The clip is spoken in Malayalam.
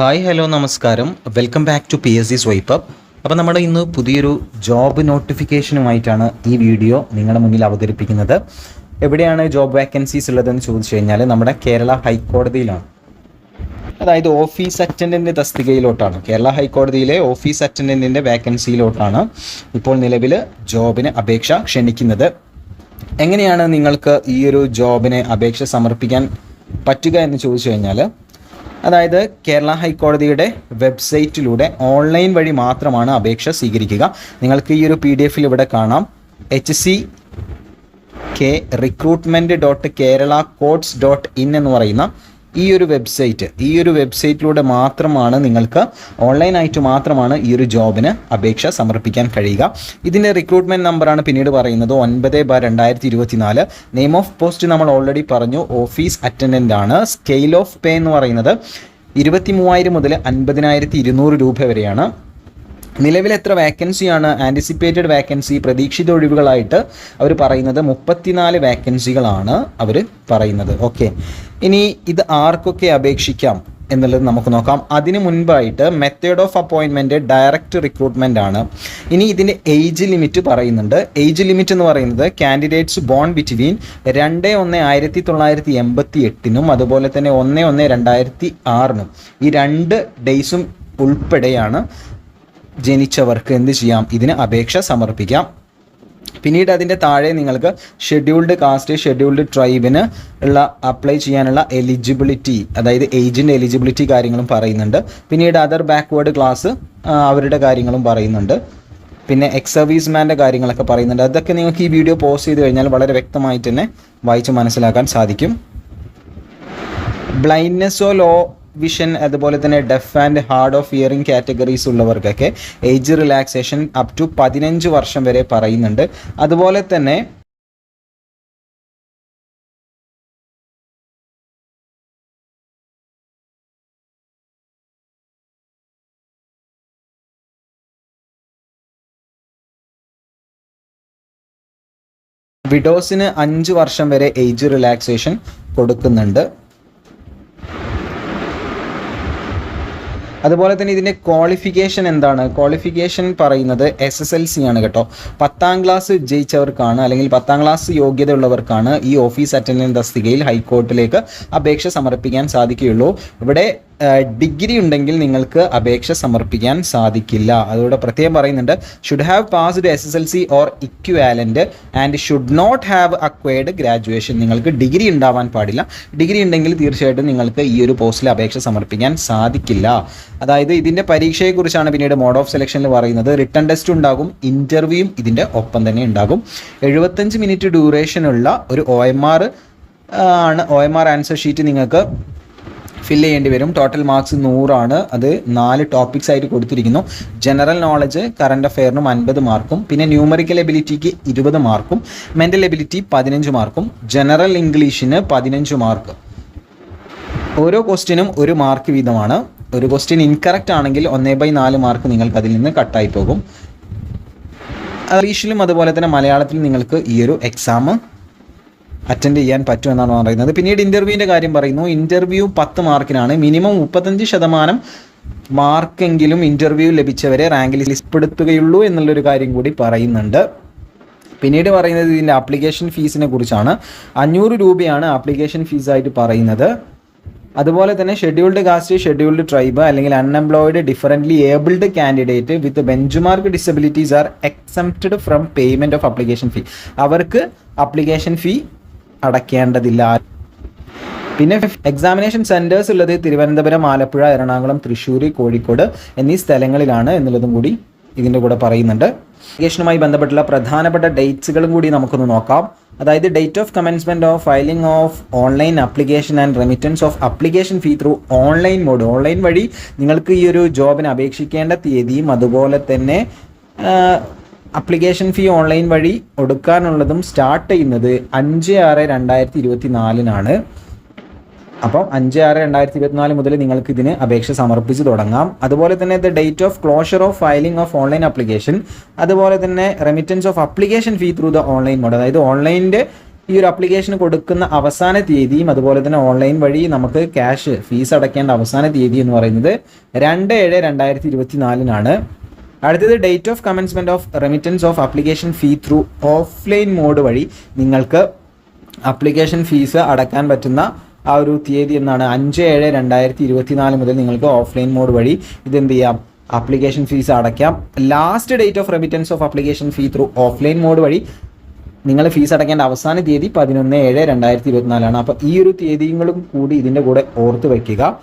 ഹായ് ഹലോ നമസ്കാരം. Welcome back to P S C swipe up അപ്പോൾ നമ്മുടെ ഇന്ന് പുതിയൊരു ജോബ് നോട്ടിഫിക്കേഷനുമായിട്ടാണ് ഈ വീഡിയോ നിങ്ങളുടെ മുന്നിൽ അവതരിപ്പിക്കുന്നത്. എവിടെയാണ് ജോബ് വേക്കൻസീസ് ഉള്ളതെന്ന് ചോദിച്ചു കഴിഞ്ഞാൽ നമ്മുടെ കേരള ഹൈക്കോടതിയിലാണ്. അതായത് ഓഫീസ് അറ്റൻഡന്റ് തസ്തികയിലോട്ടാണ്. കേരള ഹൈക്കോടതിയിലെ ഓഫീസ് അറ്റൻഡന്റിന്റെ വേക്കൻസിയിലോട്ടാണ് ഇപ്പോൾ നിലവിൽ ജോബിന് അപേക്ഷ ക്ഷണിക്കുന്നത്. എങ്ങനെയാണ് നിങ്ങൾക്ക് ഈ ഒരു ജോബിന് അപേക്ഷ സമർപ്പിക്കാൻ പറ്റുക എന്ന് ചോദിച്ചു കഴിഞ്ഞാൽ അതായത് കേരള ഹൈക്കോടതിയുടെ വെബ്സൈറ്റിലൂടെ ഓൺലൈൻ വഴി മാത്രമാണ് അപേക്ഷ സ്വീകരിക്കുക. നിങ്ങൾക്ക് ഈ ഒരു പി ഡി എഫിൽ ഇവിടെ കാണാം. H C K recruitment dot Kerala courts dot in എന്ന് പറയുന്ന ഈ ഒരു വെബ്സൈറ്റ് ഈ ഒരു വെബ്സൈറ്റിലൂടെ മാത്രമാണ് നിങ്ങൾക്ക് ഓൺലൈനായിട്ട് മാത്രമാണ് ഈ ഒരു ജോബിന് അപേക്ഷ സമർപ്പിക്കാൻ കഴിയുക. ഇതിന്റെ റിക്രൂട്ട്മെന്റ് നമ്പറാണ് പിന്നീട് പറയുന്നത് ഒൻപത് ബാർ രണ്ടായിരത്തി ഇരുപത്തിനാല്. നെയിം ഓഫ് പോസ്റ്റ് നമ്മൾ ഓൾറെഡി പറഞ്ഞു. ഓഫീസ് അറ്റൻഡന്റ് ആണ്. സ്കെയിൽ ഓഫ് പേ എന്ന് പറയുന്നത് ഇരുപത്തി മൂവായിരം മുതൽ അൻപതിനായിരത്തി ഇരുന്നൂറ് രൂപ വരെയാണ്. നിലവിൽ എത്ര വാക്കൻസിയാണ് ആന്റിസിപ്പേറ്റഡ് വാക്കൻസി പ്രതീക്ഷിത ഒഴിവുകളായിട്ട് അവർ പറയുന്നത് മുപ്പത്തിനാല് വാക്കൻസികളാണ് അവർ പറയുന്നത്. ഓക്കെ ഇനി ഇത് ആർക്കൊക്കെ അപേക്ഷിക്കാം എന്നുള്ളത് നമുക്ക് നോക്കാം. അതിന് മുൻപായിട്ട് മെത്തേഡ് ഓഫ് അപ്പോയിൻമെന്റ് ഡയറക്റ്റ് റിക്രൂട്ട്മെന്റ് ആണ്. ഇനി ഇതിന്റെ ഏജ് ലിമിറ്റ് പറയുന്നുണ്ട്. ഏജ് ലിമിറ്റ് എന്ന് പറയുന്നത് കാൻഡിഡേറ്റ്സ് ബോൺ ബിറ്റ്വീൻ രണ്ട് ഒന്ന് ആയിരത്തി തൊള്ളായിരത്തി എൺപത്തി എട്ടിനും അതുപോലെ തന്നെ ഒന്ന് ഒന്ന് രണ്ടായിരത്തി ആറിനും ഈ രണ്ട് ഡേയ്സും ഉൾപ്പെടെയാണ് ജനിച്ചവർക്ക് എന്ത് ചെയ്യാം? ഇതിന് അപേക്ഷ സമർപ്പിക്കാം. പിന്നീട് അതിന്റെ താഴെ നിങ്ങൾക്ക് ഷെഡ്യൂൾഡ് കാസ്റ്റ് ഷെഡ്യൂൾഡ് ട്രൈബിന് ഉള്ള അപ്ലൈ ചെയ്യാനുള്ള എലിജിബിലിറ്റി അതായത് ഏജിന്റെ എലിജിബിലിറ്റി കാര്യങ്ങളും പറയുന്നുണ്ട്. പിന്നീട് അതർ ബാക്ക്വേർഡ് ക്ലാസ് അവരുടെ കാര്യങ്ങളും പറയുന്നുണ്ട്. പിന്നെ എക്സ് സർവീസ്മാന്റെ കാര്യങ്ങളൊക്കെ പറയുന്നുണ്ട്. അതൊക്കെ നിങ്ങൾക്ക് ഈ വീഡിയോ പോസ്റ്റ് ചെയ്ത് കഴിഞ്ഞാൽ വളരെ വ്യക്തമായിട്ട് തന്നെ വായിച്ച് മനസ്സിലാക്കാൻ സാധിക്കും. ബ്ലൈൻഡ്നെസ്സോ ലോ വിഷൻ അതുപോലെ തന്നെ deaf and hard of hearing categories ഉള്ളവർക്കൊക്കെ age relaxation up to പതിനഞ്ച് വർഷം വരെ പറയുന്നുണ്ട്. അതുപോലെ തന്നെ വിഡോസിന് അഞ്ച് വർഷം വരെ ഏജ് റിലാക്സേഷൻ കൊടുക്കുന്നുണ്ട്. അതുപോലെ തന്നെ ഇതിന്റെ ക്വാളിഫിക്കേഷൻ എന്താണ്? ക്വാളിഫിക്കേഷൻ പറയുന്നത് എസ് എസ് എൽ സി ആണ് കേട്ടോ. പത്താം ക്ലാസ് ജയിച്ചവർക്കാണ് അല്ലെങ്കിൽ പത്താം ക്ലാസ് യോഗ്യതയുള്ളവർക്കാണ് ഈ ഓഫീസ് അറ്റൻഡന്റ് തസ്തികയിൽ ഹൈക്കോർട്ടിലേക്ക് അപേക്ഷ സമർപ്പിക്കാൻ സാധിക്കുകയുള്ളൂ. ഇവിടെ ഡിഗ്രി ഉണ്ടെങ്കിൽ നിങ്ങൾക്ക് അപേക്ഷ സമർപ്പിക്കാൻ സാധിക്കില്ല. അതോടെ പ്രത്യേകം പറയുന്നുണ്ട് should have passed S S L C or equivalent and should not have acquired graduation നിങ്ങൾക്ക് ഡിഗ്രി ഉണ്ടാവാൻ പാടില്ല. ഡിഗ്രി ഉണ്ടെങ്കിൽ തീർച്ചയായിട്ടും നിങ്ങൾക്ക് ഈ ഒരു പോസ്റ്റിൽ അപേക്ഷ സമർപ്പിക്കാൻ സാധിക്കില്ല. അതായത് ഇതിന്റെ പരീക്ഷയെക്കുറിച്ചാണ് പിന്നീട് മോഡ് ഓഫ് സെലക്ഷനിൽ പറയുന്നത്. റിട്ടേൺ ടെസ്റ്റ് ഉണ്ടാകും ഇന്റർവ്യൂയും ഇതിന്റെ ഒപ്പം തന്നെ ഉണ്ടാകും. എഴുപത്തഞ്ച് മിനിറ്റ് ഡ്യൂറേഷനുള്ള ഒരു ഒ എം ആർ ആണ് O M R answer sheet നിങ്ങൾക്ക് ഫില്ല് ചെയ്യേണ്ടി വരും. ടോട്ടൽ മാർക്സ് നൂറാണ്. അത് നാല് ടോപ്പിക്സ് ആയിട്ട് കൊടുത്തിരിക്കുന്നു. ജനറൽ നോളജ് കറണ്ട് അഫെയറിനും അൻപത് മാർക്കും. പിന്നെ ന്യൂമറിക്കൽ എബിലിറ്റിക്ക് ഇരുപത് മാർക്കും. മെന്റൽ എബിലിറ്റി പതിനഞ്ച് മാർക്കും. ജനറൽ ഇംഗ്ലീഷിന് പതിനഞ്ച് മാർക്ക്. ഓരോ ക്വസ്റ്റിനും ഒരു മാർക്ക് വീതമാണ്. ഒരു ക്വസ്റ്റ്യൻ ഇൻകറക്റ്റ് ആണെങ്കിൽ ഒന്നേ ബൈ നാല് മാർക്ക് നിങ്ങൾക്ക് അതിൽ നിന്ന് കട്ടായി പോകും. ഇംഗ്ലീഷിലും അതുപോലെ തന്നെ മലയാളത്തിലും നിങ്ങൾക്ക് ഈ ഒരു എക്സാം അറ്റൻഡ് ചെയ്യാൻ പറ്റുമെന്നാണ് പറയുന്നത്. പിന്നീട് ഇന്റർവ്യൂവിന്റെ കാര്യം പറയുന്നു. ഇന്റർവ്യൂ പത്ത് മാർക്കിനാണ്. മിനിമം മുപ്പത്തഞ്ച് ശതമാനം മാർക്കെങ്കിലും ഇന്റർവ്യൂ ലഭിച്ചവരെ റാങ്കിൽ ലിസ്റ്റപ്പെടുത്തുകയുള്ളൂ എന്നുള്ളൊരു കാര്യം കൂടി പറയുന്നുണ്ട്. പിന്നീട് പറയുന്നത് ഇതിന്റെ ആപ്ലിക്കേഷൻ ഫീസിനെ കുറിച്ചാണ്. അഞ്ഞൂറ് രൂപയാണ് ആപ്ലിക്കേഷൻ ഫീസായിട്ട് പറയുന്നത്. അതുപോലെ തന്നെ ഷെഡ്യൂൾഡ് കാസ്റ്റ് ഷെഡ്യൂൾഡ് ട്രൈബ് അല്ലെങ്കിൽ unemployed differently abled candidate with benchmark disabilities are exempted from payment of application fee അവർക്ക് അപ്ലിക്കേഷൻ ഫീ അടയ്ക്കേണ്ടതില്ല പിന്നെ എക്സാമിനേഷൻ സെന്റേഴ്സ് ഉള്ളത് തിരുവനന്തപുരം ആലപ്പുഴ എറണാകുളം തൃശ്ശൂർ കോഴിക്കോട് എന്നീ സ്ഥലങ്ങളിലാണ് എന്നുള്ളതും കൂടി ഇതിന്റെ കൂടെ പറയുന്നുണ്ട്. അപ്ലിക്കേഷനുമായി ബന്ധപ്പെട്ടുള്ള പ്രധാനപ്പെട്ട ഡേറ്റ്സുകളും കൂടി നമുക്കൊന്ന് നോക്കാം. അതായത് date of commencement of filing of online application and remittance of application fee through online mode online വഴി നിങ്ങൾക്ക് ഈ ഒരു ജോബിന് അപേക്ഷിക്കേണ്ട തീയതിയും അതുപോലെ തന്നെ അപ്ലിക്കേഷൻ ഫീ ഓൺലൈൻ വഴി ഒടുക്കാനുള്ളതും സ്റ്റാർട്ട് ചെയ്യുന്നത് അഞ്ച് ആറ് രണ്ടായിരത്തി ഇരുപത്തി നാലിനാണ് അപ്പം അഞ്ച് ആറ് രണ്ടായിരത്തി ഇരുപത്തിനാല് മുതൽ നിങ്ങൾക്ക് ഇതിന് അപേക്ഷ സമർപ്പിച്ച് തുടങ്ങാം. അതുപോലെ തന്നെ the date of closure of filing of online application അതുപോലെ തന്നെ remittance of application fee through the online mode അതായത് ഓൺലൈനിന്റെ ഈ ഒരു അപ്ലിക്കേഷൻ കൊടുക്കുന്ന അവസാന തീയതിയും അതുപോലെ തന്നെ ഓൺലൈൻ വഴി നമുക്ക് ക്യാഷ് ഫീസ് അടയ്ക്കേണ്ട അവസാന തീയതി എന്ന് പറയുന്നത് രണ്ട് ഏഴ് രണ്ടായിരത്തി ഇരുപത്തി നാലിനാണ് അടുത്തത് date of commencement of remittance of application fee through offline mode വഴി നിങ്ങൾക്ക് അപ്ലിക്കേഷൻ ഫീസ് അടക്കാൻ പറ്റുന്ന ആ ഒരു തീയതി എന്നാണ് അഞ്ച് ഏഴ് രണ്ടായിരത്തി ഇരുപത്തി നാല് മുതൽ നിങ്ങൾക്ക് ഓഫ്ലൈൻ മോഡ് വഴി ഇതെന്ത് ചെയ്യാം? അപ്ലിക്കേഷൻ ഫീസ് അടയ്ക്കാം. Last date of remittance of application fee through offline mode വഴി നിങ്ങൾ ഫീസ് അടയ്ക്കേണ്ട അവസാന തീയതി പതിനൊന്ന് ഏഴ് രണ്ടായിരത്തി ഇരുപത്തിനാലാണ്. അപ്പോൾ ഈ ഒരു തീയതികളും കൂടി ഇതിന്റെ കൂടെ ഓർത്ത് വയ്ക്കുക.